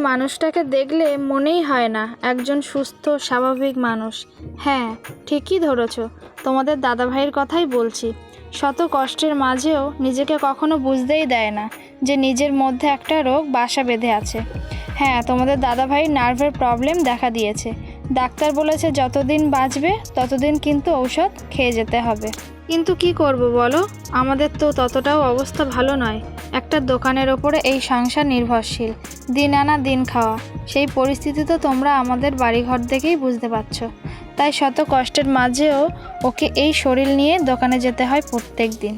মানুষটাকে দেখলে মনেই হয় না, একজন সুস্থ, স্বাভাবিক মানুষ। হ্যাঁ ঠিকই ধরেছ, তোমাদের দাদাভাইয়ের কথাই বলছি। শত কষ্টের মাঝেও নিজেকে কখনো বুঝতেই দেয় না যে নিজের মধ্যে একটা রোগ বাসা বেঁধে আছে। হ্যাঁ তোমাদের দাদাভাই নার্ভের প্রবলেম দেখা দিয়েছে। ডাক্তার বলেছে, যতদিন বাঁচবে, ততদিন কিন্তু ঔষধ খেয়ে যেতে হবে। কিন্তু কি করব বলো? আমাদের তো ততটাও অবস্থা ভালো নয়। একটা দোকানের ওপরে এই সংসার নির্ভরশীল, দিন আনা দিন খাওয়া। সেই পরিস্থিতি তো তোমরা আমাদের বাড়িঘর দেখেই বুঝতে পারছ। তাই শত কষ্টের মাঝেও ওকে এই শরীর নিয়ে দোকানে যেতে হয় প্রত্যেক দিন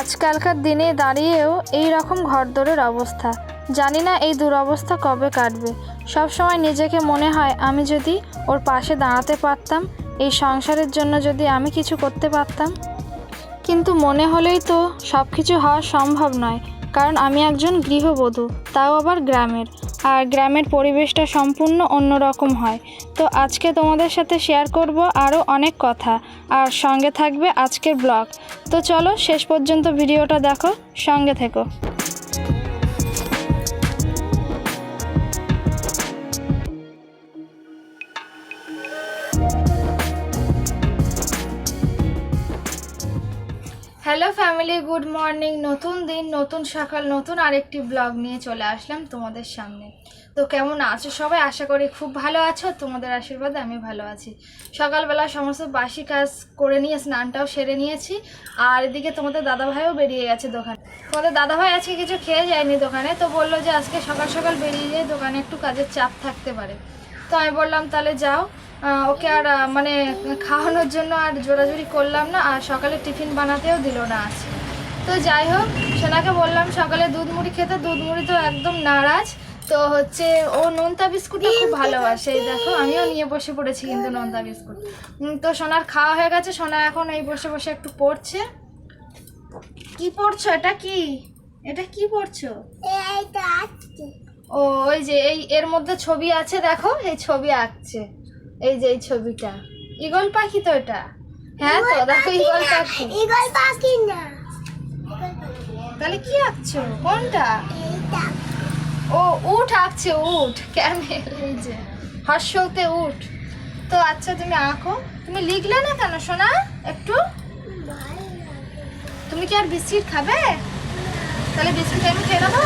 আজকালকার দিনে দাঁড়িয়েও এই রকম ঘরদোরের অবস্থা। জানি না এই দুরবস্থা কবে কাটবে। সব সময় নিজেকে মনে হয় আমি যদি ওর পাশে দাঁড়াতে পারতাম এই সংসারের জন্য যদি আমি কিছু করতে পারতাম? কিন্তু মনে হলেই তো সব কিছু হওয়া সম্ভব নয়, কারণ আমি একজন গৃহবধূ, তাও আবার গ্রামের। আর গ্রামের পরিবেশটা সম্পূর্ণ অন্যরকম হয়। তো আজকে তোমাদের সাথে শেয়ার করব আরও অনেক কথা। আর সঙ্গে থাকবে আজকের ব্লগ তো চলো শেষ পর্যন্ত ভিডিওটা দেখো, সঙ্গে থেকো। হ্যালো ফ্যামিলি গুড মর্নিং নতুন দিন, নতুন সকাল, নতুন আরেকটি ব্লগ নিয়ে চলে আসলাম তোমাদের সামনে। তো কেমন আছো সবাই? আশা করি খুব ভালো আছো। তোমাদের আশীর্বাদে আমি ভালো আছি। সকালবেলা সমস্ত বাসি কাজ করে নিয়ে, স্নানটাও সেরে নিয়েছি। আর এদিকে তোমাদের দাদাভাইও বেরিয়ে গেছে দোকানে। তোমাদের দাদাভাই আজকে কিছু খেয়ে যায়নি দোকানে, তো বলল যে আজকে সকাল সকাল বেরিয়ে যায় দোকানে একটু কাজের চাপ থাকতে পারে। তো আমি বললাম, তাহলে যাও। ওকে আর মানে খাওয়ানোর জন্য আর জোরাজুরি করলাম না আর সকালে টিফিন বানাতেও দিল না আজকে তো যাই হোক সোনাকে বললাম সকালে দুধ মুড়ি খেতে দুধ মুড়ি তো একদম নারাজ। তো হচ্ছে ও নোনতা বিস্কুটটা খুব ভালোবাসে। এই দেখো আমিও নিয়ে বসে পড়েছি কিন্তু নোনতা বিস্কুট। তো সোনার খাওয়া হয়ে গেছে সোনা এখন এই বসে বসে একটু পড়ছে। কি পড়ছো? এটা কি? এটা কি পড়ছো? ও ওই যে এই এর মধ্যে ছবি আছে দেখো এই ছবি আঁকছে। এই যে এই ছবিটা। ইগল পাখি তো এটা। হ্যাঁ তো দেখো ইগল পাখি। ইগল পাখি না। তাহলে কি আঁকছো? কোনটা? ও উঠ আঁকছে উঠ। ক্যামেল এই যে। হর্ষতে উঠ। তো আচ্ছা তুমি আঁকো। তুমি লিখলে না কেন সোনা? একটু। তুমি কি আর বিস্কিট খাবে? তাহলে বিস্কিট আমি খেয়ে নেব।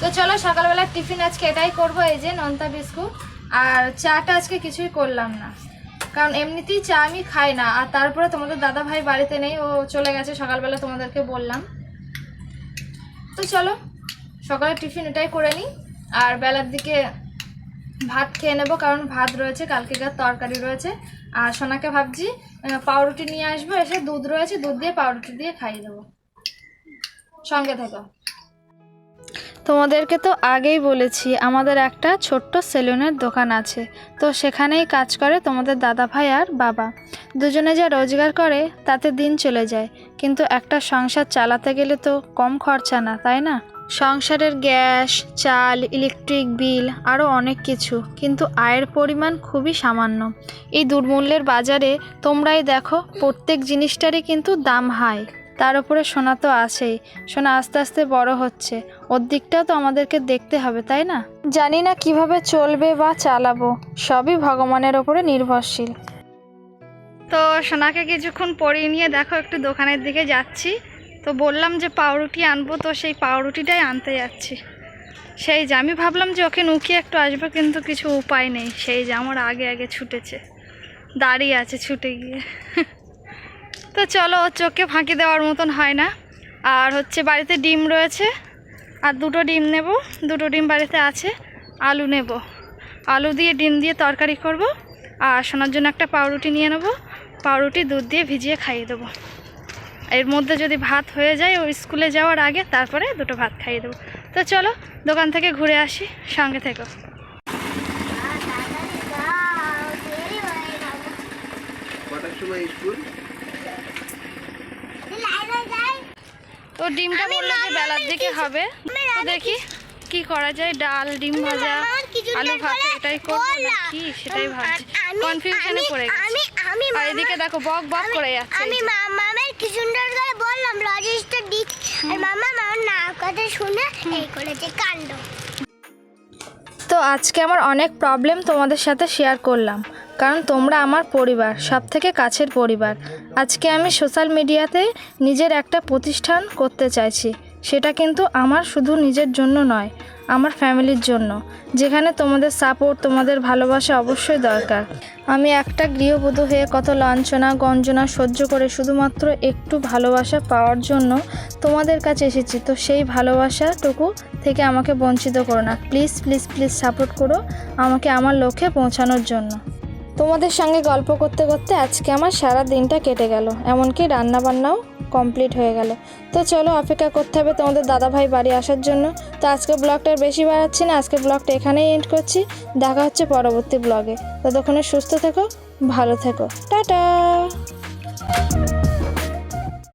তো চলো সকালবেলা টিফিন আজকে এটাই করব। এই যে নন্তা বিস্কুট। আর চাটা আজকে কিছুই করলাম না। কারণ এমনিতেই চা আমি খাই না। আর তারপরে তোমাদের দাদা ভাই বাড়িতে নেই, ও চলে গেছে, সকালবেলা তোমাদেরকে বললাম। তো চলো, সকালে টিফিন এটাই করে নিই। আর বেলার দিকে ভাত খেয়ে নেব, কারণ ভাত রয়েছে, কালকে কালকেকার তরকারি রয়েছে। আর সোনাকে ভাবছি পাউরুটি নিয়ে আসব, এসে দুধ রয়েছে, দুধ দিয়ে পাউরুটি দিয়ে খাইয়ে দেবো। সঙ্গে থেকো। তোমাদেরকে তো আগেই বলেছি, আমাদের একটা ছোট্ট সেলুনের দোকান আছে। তো সেখানেই কাজ করে তোমাদের দাদা ভাই আর বাবা। দুজনে যা রোজগার করে, তাতে দিন চলে যায়। কিন্তু একটা সংসার চালাতে গেলে তো কম খরচা না, তাই না? সংসারের গ্যাস, চাল, ইলেকট্রিক বিল আরও অনেক কিছু। কিন্তু আয়ের পরিমাণ খুবই সামান্য। এই দুর্মূল্যের বাজারে তোমরাই দেখো, প্রত্যেক জিনিসটারই কিন্তু দাম হাই। তার উপরে সোনা তো আছেই। সোনা আস্তে আস্তে বড় হচ্ছে। ওর দিকটাও তো আমাদেরকে দেখতে হবে, তাই না? জানি না কীভাবে চলবে বা চালাবো। সবই ভগবানের ওপরে নির্ভরশীল। তো সোনাকে কিছুক্ষণ পরিয়ে নিয়ে দেখো, একটু দোকানের দিকে যাচ্ছি। তো বললাম যে পাউরুটি আনব, তো সেই পাউরুটিটাই আনতে যাচ্ছি। সেই যে, আমি ভাবলাম যে ওকে নুকিয়ে একটু আসব, কিন্তু কিছু উপায় নেই। সেই যে, আমার আগে আগে ছুটেছে। দাঁড়িয়ে আছে ছুটে গিয়ে। তো চলো ওর চোখে ফাঁকি দেওয়ার মতন হয় না। আর হচ্ছে বাড়িতে ডিম রয়েছে। আর দুটো ডিম নেব। দুটো ডিম বাড়িতে আছে। আলু নেব। আলু দিয়ে ডিম দিয়ে তরকারি করব। আর সোনার জন্য একটা পাউরুটি নিয়ে নেব। পাউরুটি দুধ দিয়ে ভিজিয়ে খাইয়ে দেবো। এর মধ্যে যদি ভাত হয়ে যায় ও স্কুলে যাওয়ার আগে তারপরে দুটো ভাত খাইয়ে দেবো। তো চলো দোকান থেকে ঘুরে আসি। সঙ্গে থেকো। সময় স্কুল? তো ডিমটা বলল যে বেলার দিকে হবে। তো দেখি কি করা যায় ডাল ডিম ভাজা আলু ভাজা এটাই করব না কি সেটাই ভাবছি। কনফিউশনে পড়ে গেছি। আমি আমি আর এদিকে দেখো বক বক করে যাচ্ছে আমি যে। মামামের কি সুন্দর করে বললাম লজিস্টার দিক আর মামা মামার না কথা শুনে এই করেছে কাণ্ড। তো আজকে আমার অনেক প্রবলেম তোমাদের সাথে শেয়ার করলাম। কারণ তোমরা আমার পরিবার সব থেকে কাছের পরিবার। আজকে আমি সোশ্যাল মিডিয়াতে নিজের একটা প্রতিষ্ঠান করতে চাইছি। সেটা কিন্তু আমার শুধু নিজের জন্য নয়, আমার ফ্যামিলির জন্য। যেখানে তোমাদের সাপোর্ট তোমাদের ভালোবাসা অবশ্যই দরকার। আমি একটা গৃহবধূ হয়ে কত লাঞ্ছনা, গঞ্জনা সহ্য করে শুধুমাত্র একটু ভালোবাসা পাওয়ার জন্য তোমাদের কাছে এসেছি। তো সেই ভালোবাসাটুকু থেকে আমাকে বঞ্চিত করো না। প্লিজ প্লিজ প্লিজ সাপোর্ট করো আমাকে, আমার লক্ষ্যে পৌঁছানোর জন্য। তোমাদের সঙ্গে গল্প করতে করতে আজকে আমার সারা দিনটা কেটে গেল। এমনকি রান্না বান্নাও কমপ্লিট হয়ে গেল। তো চলো অপেক্ষা করতে হবে তোমাদের দাদাভাই বাড়ি আসার জন্য। তো আজকে ব্লগটা বেশি বাড়াচ্ছি না, আজকে ব্লগটা এখানেই এন্ড করছি। দেখা হচ্ছে পরবর্তী ব্লগে। ততক্ষণে সুস্থ থেকো, ভালো থেকো। টাটা!